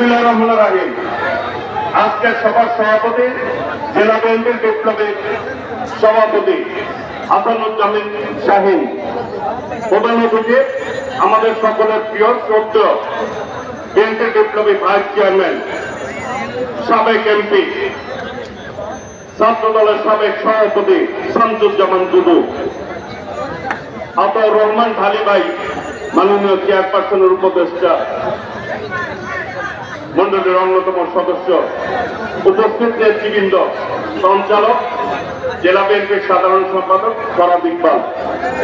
বিসমুল্লাহ রহমান রাহিম আজকের সভার সভাপতি, জেলা বিএনপির বিপ্লবী সভাপতি হাসানুজ্জামিন শাহিন। প্রধান অতিথি আমাদের সকলের প্রিয় শ্রদ্ধ বিএনপির বিপ্লবী ভাইস চেয়ারম্যান, সাবেক এমপি ছাত্র দলের সাবেক সভাপতি শামসুজ্জামান দুদু, আতাউর রহমান ঢালি মাননীয় চেয়ারপারসনের উপদেষ্টা মন্ডলের অন্যতম সদস্য উপস্থিত নেতৃবৃন্দ, সঞ্চালক, জেলা বিএনপির সাধারণ সম্পাদক সরাব ইকবাল।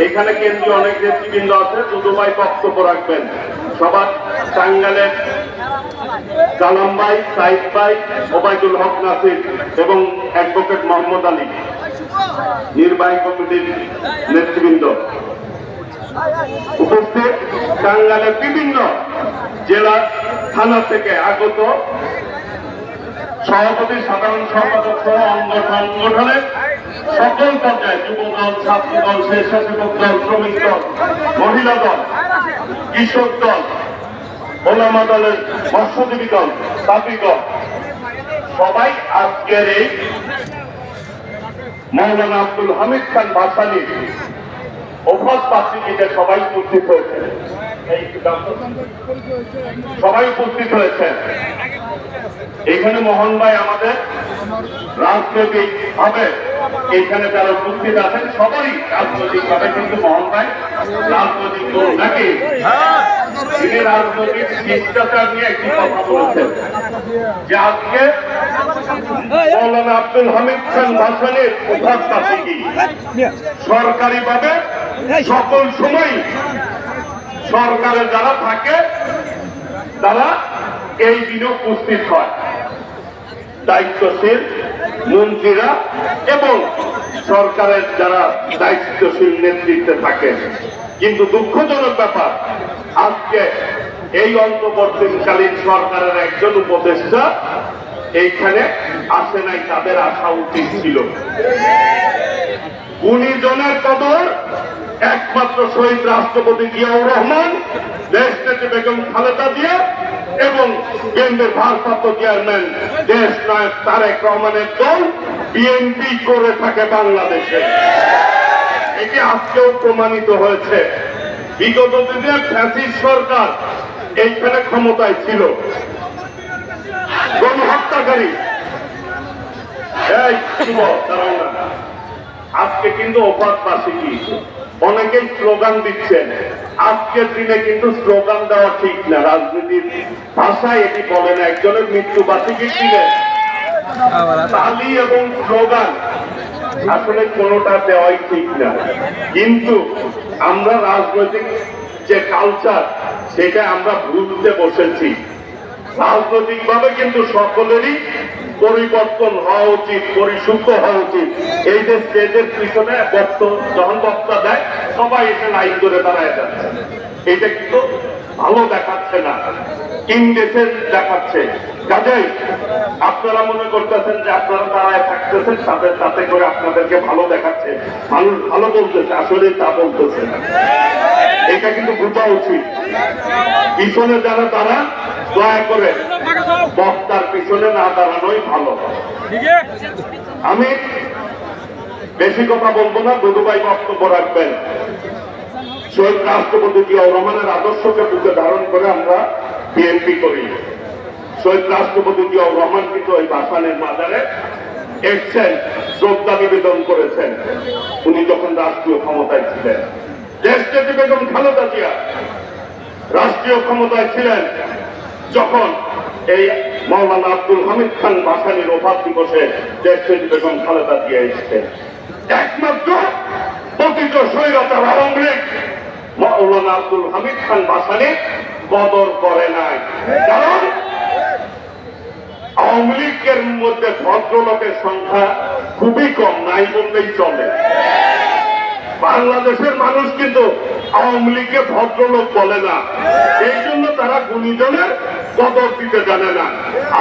এখানে কেন্দ্রীয় অনেক নেতৃবৃন্দ আছে দুদুভাই বক্তব্য রাখবেন। সবার টাঙ্গালের কালাম ভাই সাইদ ভাই, ওবায়দুল হক নাসির এবং অ্যাডভোকেট মোহাম্মদ আলী, নির্বাহী কমিটির নেতৃবৃন্দ। উপস্থিত টাঙ্গালের বিভিন্ন জেলা থানা থেকে আগত সভাপতি, সাধারণ সম্পাদক সহ অঙ্গ সংগঠনের সকল পর্যায়ে যুব দল ছাত্র দল স্বেচ্ছাসেবক দল, শ্রমিক দল, মহিলা দল, কৃষক দল, ওলামা দলের মৎস্যজীবী দল দল, সবাই আজকের এই মৌলানা আব্দুল হামিদ খান বাসানি অভ্যাস পার্টিতে সবাই উপস্থিত হয়েছে। সবাই উপস্থিত হয়েছে। এখানে মোহন ভাই আমাদের রাজনৈতিক ভাবে এখানে যারা উপস্থিত আছেন সবাই রাজনৈতিক ভাবে কিন্তু মোহন ভাই রাজনৈতিক দল নাকি? তিনি রাজনৈতিক শিষ্টাচার নিয়ে একটি কথা বলেছেন। যে আজকে মৌলানা আব্দুল হামিদ খান ভাসানের কি? সরকারি ভাবে সকল সময় সরকারে যারা থাকে, তারা এই দিনে উপস্থিত হয়। দায়িত্বশীল মন্ত্রীরা এবং সরকারের যারা দায়িত্বশীল নেতৃত্বে থাকে। কিন্তু দুঃখজনক ব্যাপার, আজকে এই অন্তর্বর্তীকালীন সরকারের একজন উপদেষ্টা এইখানে আসে নাই, তাদের আসা উচিত ছিল। গুণীজনের কদর একমাত্র শহীদ রাষ্ট্রপতি জিয়াউর রহমান, দেশ নেত্রী বেগম খালেদা জিয়া এবং কেন্দ্রের ভারপ্রাপ্ত চেয়ারম্যান, দেশ নায়ক তারেক রহমানের দল বিএনপি করে থাকে বাংলাদেশে। এটি আজকেও প্রমাণিত হয়েছে। বিগত দিনে ফ্যাসিস সরকার এইখানে ক্ষমতায় ছিল। গণহত্যাকারী। আজকে কিন্তু অফার পাশে কি? অনেকেই স্লোগান দিচ্ছেন। আজকের দিনে কিন্তু স্লোগান দেওয়া ঠিক না। রাজনীতির ভাষায় এটি বলে না, একজনের মৃত্যু বার্ষিকীর দিনে। তালি এবং স্লোগান আসলে কোনোটা দেওয়াই ঠিক না। কিন্তু আমরা রাজনৈতিক যে কালচার সেটা আমরা ভুলতে বসেছি। রাজনৈতিক ভাবে কিন্তু সকলেরই পরিবর্তন হওয়া উচিত, পরিশুদ্ধ হওয়া উচিত। এই যে স্টেজের পিছনে বক্ত যখন বক্তা দেয়, সবাই এসে লাইন ধরে দাঁড়ায় যাচ্ছে এটা কিন্তু ভালো দেখাচ্ছে না ইংরেজের দেখাচ্ছে। কাজেই আপনারা মনে করতেছেন যে আপনারা দাঁড়ায় থাকতেছেন, তাদের তাতে করে আপনাদেরকে ভালো দেখাচ্ছে। মানুষ ভালো বলতেছে আসলে তা বলতেছে। এটা কিন্তু বোঝা উচিত। পিছনে যারা তারা দয়া করে বক্তার পিছনে না দাঁড়ানোই ভালো। আমি বেশি কথা বলব না দুদুভাই বক্তব্য রাখবেন। শহীদ রাষ্ট্রপতি জিয়াউর রহমানের আদর্শকে বুকে ধারণ করে আমরা বিএনপি করি। শহীদ রাষ্ট্রপতি জিয়াউর রহমান কিন্তু ওই বাসানের মাজারে এসছেন শ্রদ্ধা নিবেদন করেছেন। উনি যখন রাষ্ট্রীয় ক্ষমতায় ছিলেন। দেশ নেত্রী বেগম খালেদা জিয়া রাষ্ট্রীয় ক্ষমতায় ছিলেন। যখন এই মৌলানা আব্দুল হামিদ খান বাসানির অভাব দিবসে দেশ নেত্রী বেগম খালেদা জিয়া এসছেন, একমাত্র পতিত স্বৈরতার আওয়ামী মৌলানা আব্দুল হামিদ খান বাসানি বদর করে নাই। কারণ আওয়ামী লীগের মধ্যে ভদ্রলোকের সংখ্যা খুবই কম, নাই বললেই চলে। বাংলাদেশের মানুষ কিন্তু আওয়ামী লীগকে ভদ্রলোক বলে না। এই জন্য তারা গুণীজনের কদর দিতে জানে না।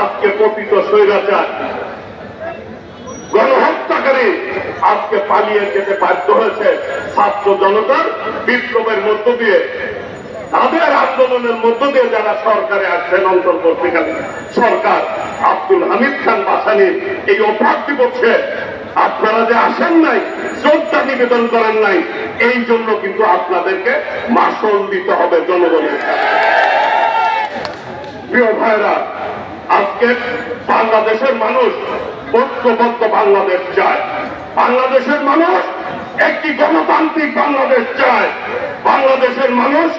আজকে পতিত স্বৈরাচার। গণহত্যাকারী আজকে পালিয়ে যেতে বাধ্য হয়েছে ছাত্র জনতার বিপ্লবের মধ্য দিয়ে। তাদের আন্দোলনের মধ্য দিয়ে যারা সরকারে আসছেন অন্তর্বর্তীকালীন সরকার আব্দুল হামিদ খান বাসানির এই অপরাধ করছে আপনারা যে আসেন নাই, শ্রদ্ধা নিবেদন করেন নাই, এই জন্য কিন্তু আপনাদেরকে মাসল দিতে হবে জনগণের। প্রিয় ভাইরা, আজকে বাংলাদেশের মানুষ ঐক্যবদ্ধ বাংলাদেশ চায়। বাংলাদেশের মানুষ একটি গণতান্ত্রিক বাংলাদেশ চায়। বাংলাদেশের মানুষ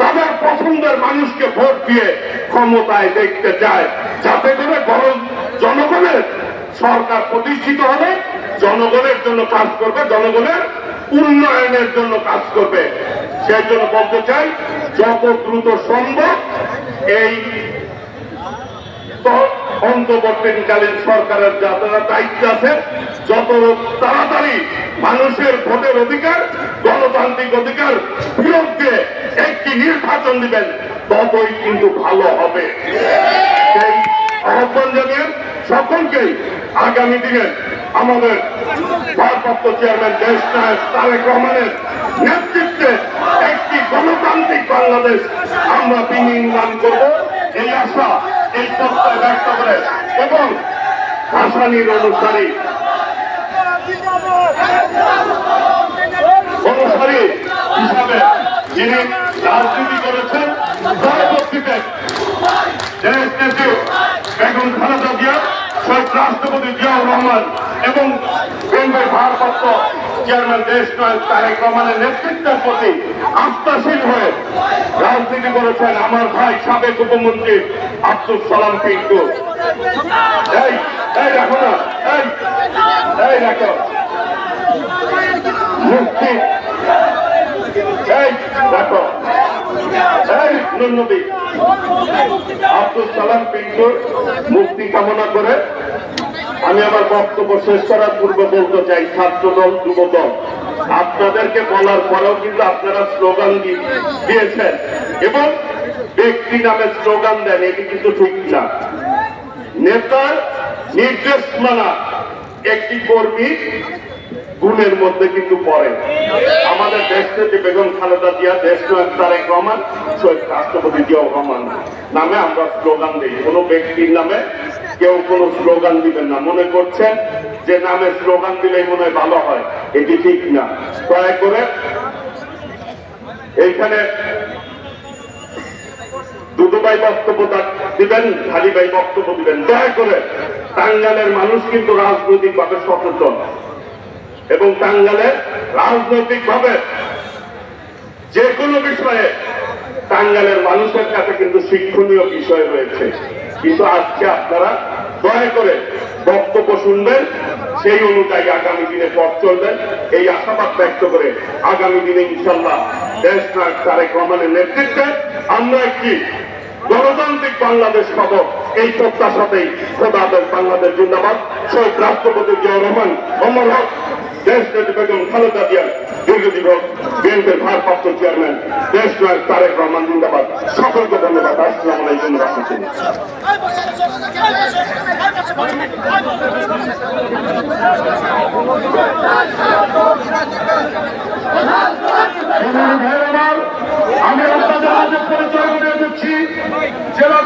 তাদের পছন্দের মানুষকে ভোট দিয়ে ক্ষমতায় দেখতে চায়। যাতে করে জনগণের সরকার প্রতিষ্ঠিত হবে, জনগণের জন্য কাজ করবে, জনগণের উন্নয়নের জন্য কাজ করবে। সেই জন্য বলতে চাই, যত দ্রুত সম্ভব এই অন্তর্বর্তীকালীন সরকারের যারা দায়িত্ব আছে, যত তাড়াতাড়ি মানুষের ভোটের অধিকার, গণতান্ত্রিক অধিকার দিয়ে একটি নির্বাচন দিবেন, ততই কিন্তু ভালো হবে। আহ্বান জানিয়ে সকলকেই আগামী দিনে আমাদের ভারপ্রাপ্ত চেয়ারম্যান দেশ নায়ক তারেক রহমানের নেতৃত্বে একটি গণতান্ত্রিক বাংলাদেশ আমরা বিনির্মাণ করব। এই আশা, এই প্রত্যয় ব্যক্ত করে এবং ভাসানির অনুসারী অনুসারী হিসাবে যিনি রাজনীতি করেছেন পরবর্তীতে দেশ নেত্রী বেগম খালেদা জিয়া, শহীদ রাষ্ট্রপতি জিয়াউর রহমান এবং কেন্দ্রের ভারপ্রাপ্ত চেয়ারম্যান দেশ নায়ক তারেক রহমানের নেতৃত্বের প্রতি আস্থাশীল হয়ে রাজনীতি করেছেন আমার ভাই সাবেক উপমন্ত্রী আব্দুল সালাম পিন্টু এই না, এই এই মুক্তি। আব্দুল সালাম পিন্টুর মুক্তি কামনা করে আমি আমার বক্তব্য শেষ করার পূর্বে বলতে চাই ছাত্র দল যুব দল আপনাদেরকে বলার পরেও কিন্তু আপনারা স্লোগান দিয়েছেন। এবং ব্যক্তি নামে স্লোগান দেন, এটি কিন্তু ঠিক না। নেতার নির্দেশ মানা, একটি কর্মী গুণের মধ্যে কিন্তু পড়ে। আমাদের দেশ থেকে বেগম খালেদা জিয়া, দেশ তারেক রহমান, শহীদ রাষ্ট্রপতি জিয়াউর রহমান নামে আমরা স্লোগান দিই। কোনো ব্যক্তির নামে কেউ কোনো স্লোগান দিবেন না। মনে করছেন যে নামে স্লোগান দিলেই মনে হয় ভালো হয়, এটি ঠিক না। দয়া করে এইখানে দুটো ভাই বক্তব্য দিবেন খালি ভাই বক্তব্য দিবেন। দয়া করে, টাঙ্গালের মানুষ কিন্তু রাজনৈতিক ভাবে সচেতন এবং টাঙ্গালে রাজনৈতিক ভাবে যে কোনো বিষয়ে টাঙ্গালের মানুষের কাছে কিন্তু শিক্ষণীয় বিষয় রয়েছে। কিন্তু আজকে আপনারা দয়া করে বক্তব্য শুনবেন সেই অনুযায়ী আগামী দিনে পথ চলবেন এই আশাবাদ ব্যক্ত করে আগামী দিনে ইনশাল্লাহ দেশ নায়ক তারেক রহমানের নেতৃত্বে আমরা একটি গণতান্ত্রিক বাংলাদেশ পাব। এই প্রত্যাশাতেই খোদাদের বাংলাদেশ জিন্দাবাদ। শহীদ রাষ্ট্রপতি জিয়া রহমান, অমর হক। দেশ নেত্রী বেগম খালেদা জিয়ার দীর্ঘজীবন বিএনপির ভারপ্রাপ্ত চেয়ারম্যান, দেশ নায়ক তারেক রহমান জিন্দাবাদ। সকলকে ধন্যবাদ। আসসালাম আলাইকুম রহমতুল্লাহ আমি জেলা